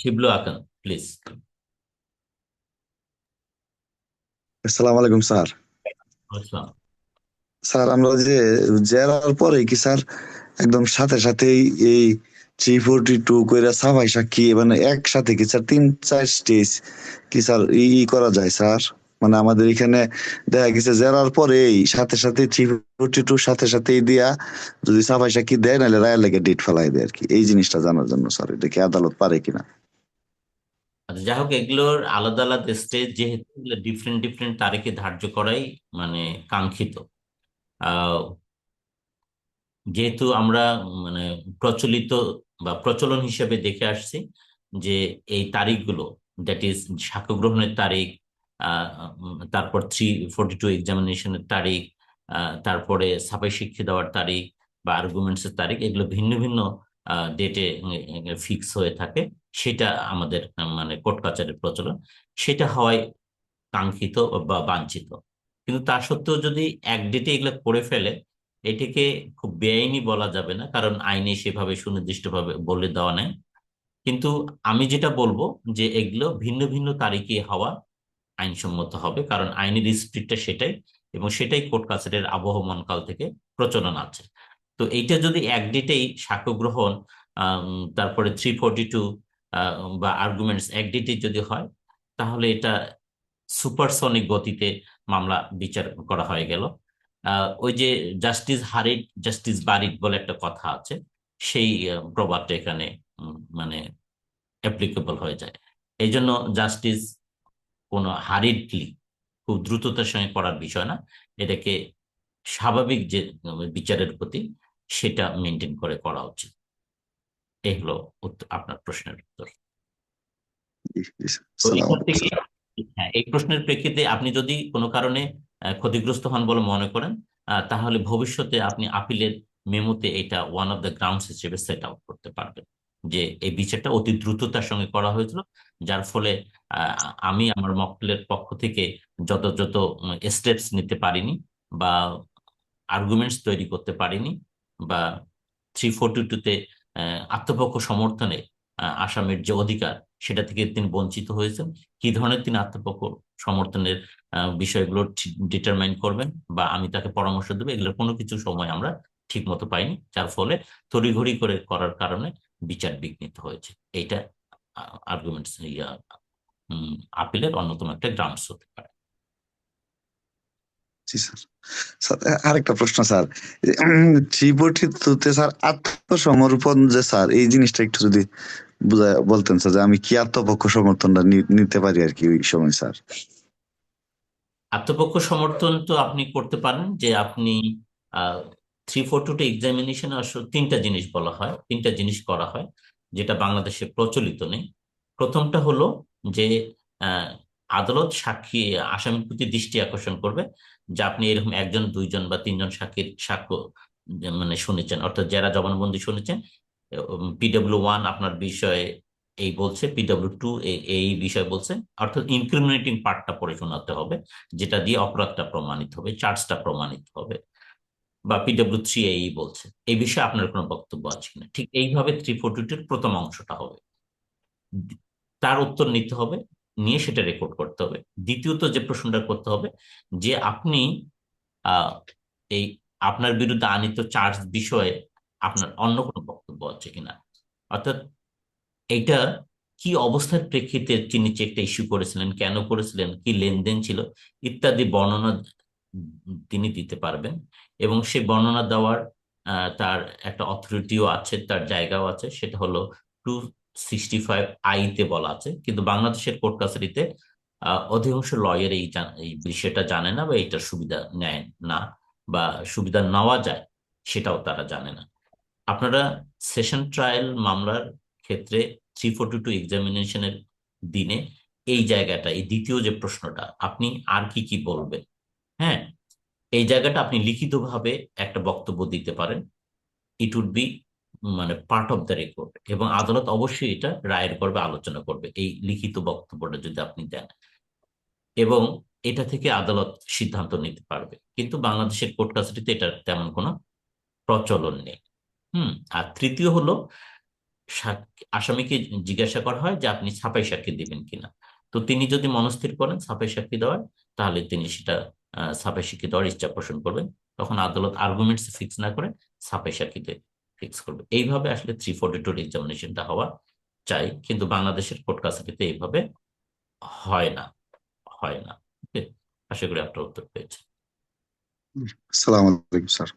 Shiblu আকান please আসসালামু আলাইকুম sir. Sir আমরা যে জেরার পরে কি স্যার একদম সাথে সাথেই এই থ্রি ফোরটি টু কইরা সাফাই সাক্ষী মানে একসাথে কি স্যার তিন চার স্টেজ কি স্যার ই করা যায় স্যার? মানে আমাদের এখানে দেখা গেছে জেরার পরেই সাথে সাথে থ্রি ফোরটি টু সাথে সাথেই দিয়া যদি সাফাই সাক্ষী দেয় নাহলে রায়ের লেগে ডেট ফেলাই দেয় আর কি। এই জিনিসটা জানার জন্য স্যার এটা কি আদালত পারে কিনা? আচ্ছা যাই হোক এগুলোর আলাদা আলাদা স্টেজ যেহেতু ডিফারেন্ট ডিফারেন্ট তারিখে ধার্য করাই মানে কাঙ্ক্ষিত। যেহেতু আমরা মানে প্রচলিত বা প্রচলন হিসেবে দেখে আসছি যে এই তারিখগুলো দ্যাট ইজ সাক্ষ্য গ্রহণের তারিখ তারপর থ্রি ফোর্টি টু এক্সামিনেশনের তারিখ তারপরে ছাপাই শিক্ষা দেওয়ার তারিখ বা আর্গুমেন্টস এর তারিখ, এগুলো ভিন্ন ভিন্ন ডেটে ফিক্স হয়ে থাকে, সেটা আমাদের মানে কোর্ট কাচারের প্রচলন, সেটা হওয়ায় কাঙ্ক্ষিত বা বাঞ্ছিত। কিন্তু তা সত্ত্বেও যদি এক ডেটে এগুলো করে ফেলে, এটিকে খুব বেআইনি বলা যাবে না, কারণ আইনে সেভাবে সুনির্দিষ্টভাবে বলে দেওয়া নেই। কিন্তু আমি যেটা বলব যে এগুলো ভিন্ন ভিন্ন তারিখে হওয়া আইনসম্মত হবে, কারণ আইনের স্পিডটা সেটাই এবং সেটাই কোর্ট কাছারের আবহমান কাল থেকে প্রচলন আছে। তো এইটা যদি এক ডেটেই সাক্ষ্য গ্রহণ তারপরে থ্রি ফোরটি টু বা আর্গুমেন্টস এক ডেটেই যদি হয়, তাহলে এটা সুপারসনিক গতিতে মামলা বিচার করা হয়ে গেল। ওই যে জাস্টিস হারিট জাস্টিস বারিট বলে একটা কথা আছে, সেই প্রবাদটা এখানে মানে অ্যাপ্লিকেবল হয়ে যায়। এই জন্য জাস্টিস কোনো হারিডলি খুব দ্রুততার সঙ্গে করার বিষয় না। এটাকে স্বাভাবিক যে বিচারের প্রতি সেটা মেনটেন করে করা উচিত। এই হলো আপনার প্রশ্নের উত্তর। হ্যাঁ এই প্রশ্নের প্রেক্ষিতে আপনি যদি কোনো কারণে ক্ষতিগ্রস্ত হন বলে মনে করেন তাহলে ভবিষ্যতে আপনি আপিলের মেমোতে এটা ওয়ান অফ দ্য গ্রাউন্ডস হিসেবে সেট আউট করতে পারবেন। যে এই বিচারটা অতি দ্রুততার সঙ্গে করা হয়েছিল যার ফলে আহ, আমি আমার মক্কেলের পক্ষ থেকে যত যত স্টেপস নিতে পারিনি বা আর্গুমেন্টস তৈরি করতে পারিনি বা থ্রি ফোরটি টুতে আত্মপক্ষ সমর্থনে আসামের যে অধিকার, সেটা থেকে তিনি বঞ্চিত হয়েছেন। কি ধরনের তিনি আত্মপক্ষ সমর্থনের বিষয়গুলো ডিটারমাইন করবেন বা আমি তাকে পরামর্শ দেবো, এগুলোর কোনো কিছু সময় আমরা ঠিক মতো পাইনি, যার ফলে তড়িঘড়ি করে করার কারণে বিচার বিঘ্নিত হয়েছে। এইটা আর্গুমেন্টস আপিলের অন্যতম একটা গ্রাউন্ডস হতে পারে। জি, স্যার। আরেকটা প্রশ্ন, স্যার। স্যার, আত্মসমর্পণ যে, স্যার, এই জিনিসটা একটু যদি বুঝায়, বলতেন, স্যার, যে আমি কি আত্মপক্ষ সমর্থনটা নিতে পারি আর কি ওই সময়, স্যার? আত্মপক্ষ সমর্থন তো আপনি করতে পারেন, যে আপনি থ্রি ফোর টু এক্সামিনেশন আসলে তিনটা জিনিস বলা হয়, তিনটা জিনিস করা হয়, যেটা বাংলাদেশে প্রচলিত নেই। প্রথমটা হলো যে আদালত সাক্ষী, আসামির প্রতি দৃষ্টি আকর্ষণ করবে যে আপনি এরকম একজন, দুইজন বা তিনজন সাক্ষীর সাক্ষ্য মানে শুনেছেন। অর্থাৎ যারা জবানবন্দি শুনেছেন পিডব্লিউ ওয়ান আপনার বিষয়ে এই বলছে পিডব্লিউ টু এই বিষয় বলছে। অর্থাৎ ইনক্রিমিনেটিং পার্টটা পড়ে শোনাতে হবে, যেটা দিয়ে অপরাধটা প্রমাণিত হবে চার্জটা প্রমাণিত হবে। বা পিডব্লিউ থ্রি এই বলছে। এই বিষয়ে আপনার কোনো বক্তব্য আছে কিনা? ঠিক এইভাবে থ্রি ফোরটির প্রথম অংশটা হবে। তার উত্তর নিতে হবে। নিয়ে সেটা রেকর্ড করতে হবে। দ্বিতীয়ত যে প্রশ্নটা করতে হবে, যে আপনি এই আপনার বিরুদ্ধে আনিত চার্জ বিষয়ে আপনার অন্য কোনো বক্তব্য আছে কিনা? অর্থাৎ এইটা কি অবস্থার প্রেক্ষিতে তিনি চেকটা ইস্যু করেছিলেন, কেন করেছিলেন, কি লেনদেন ছিল, ইত্যাদি বর্ণনা তিনি দিতে পারবেন। এবং সেই বর্ণনা দেওয়ার তার একটা অথরিটিও আছে, তার জায়গাও আছে, সেটা হলো টু সিক্সটি ফাইভ আইতে বলা আছে, কিন্তু বাংলাদেশের কোর্ট কাছারিতে অধিকাংশ লয়ার এই এই বিষয়টা জানে না বা এইটার সুবিধা নেয় না বা সুবিধা নেওয়া যায়, সেটাও তারা জানে না। আপনারা সেশন ট্রায়াল মামলার ক্ষেত্রে থ্রি ফোর্টি টু এক্সামিনেশনের দিনে এই জায়গাটা, এই দ্বিতীয় যে প্রশ্নটা, আপনি আর কি কি বলবেন? হ্যাঁ এই জায়গাটা আপনি লিখিতভাবে একটা বক্তব্য দিতে পারেন। ইট উড বি মানে পার্ট অফ দ্য রেকর্ড এবং আদালত অবশ্যই এটা রায়ের পর্বে আলোচনা করবে, এই লিখিত বক্তব্যটা যদি আপনি দেন। এবং এটা থেকে আদালত সিদ্ধান্ত নিতে পারবে। কিন্তু বাংলাদেশের কোর্ট কাছারিতে এটার তেমন কোনো প্রচলন নেই। হুম, আর তৃতীয় হলো আসামিকে জিজ্ঞাসা করা হয় যে আপনি ছাপাই সাক্ষী দিবেন কিনা। তো তিনি যদি মনস্থির করেন ছাপাই সাক্ষী দেওয়ার, তাহলে তিনি সেটা ছাপাই সাক্ষী দেওয়ার ইচ্ছা পোষণ করবেন। তখন আদালত আর্গুমেন্টস ফিক্স না করে ছাপাই সাক্ষীতে ফিক্স করবে। এইভাবে আসলে থ্রি ফোর্টি টুর এক্সামিনেশনটা হওয়া চাই, কিন্তু বাংলাদেশের কোর্ট কাছারিতে এইভাবে হয় না হয় না? আশা করি আপনার উত্তর পেয়েছেন। সালাম আলাইকুম, স্যার।